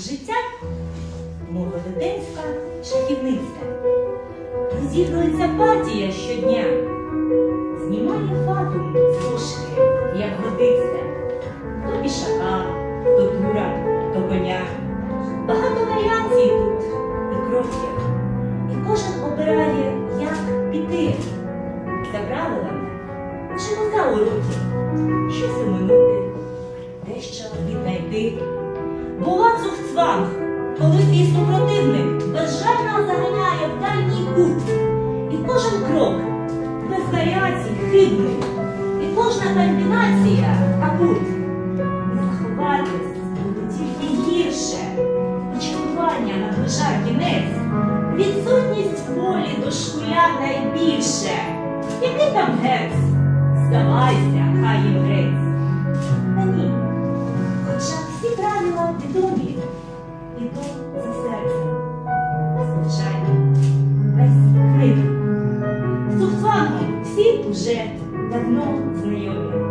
Життя, мов велетенська шахівниця. Розігрується партія щодня. Знімає фатум з ложки, як годиться. То пішака, то тура, то коня. Багато варіацій тут і кроків. І кожен обирає, як піти. За правилами чи за уроків, щось оминути, дещо віднайти. Була цухцванг, коли твій супротивник безжально заганяє в дальній кут. І кожен крок без варіацій хибний, і кожна комбінація капут. Не тільки гірше, і чергування наближає кінець. Відсутність волі дошкуля найбільше. Який там гець? Здавайся, хай грець. Та ні. Звичайно, весь крив. З всі уже давно знайомі.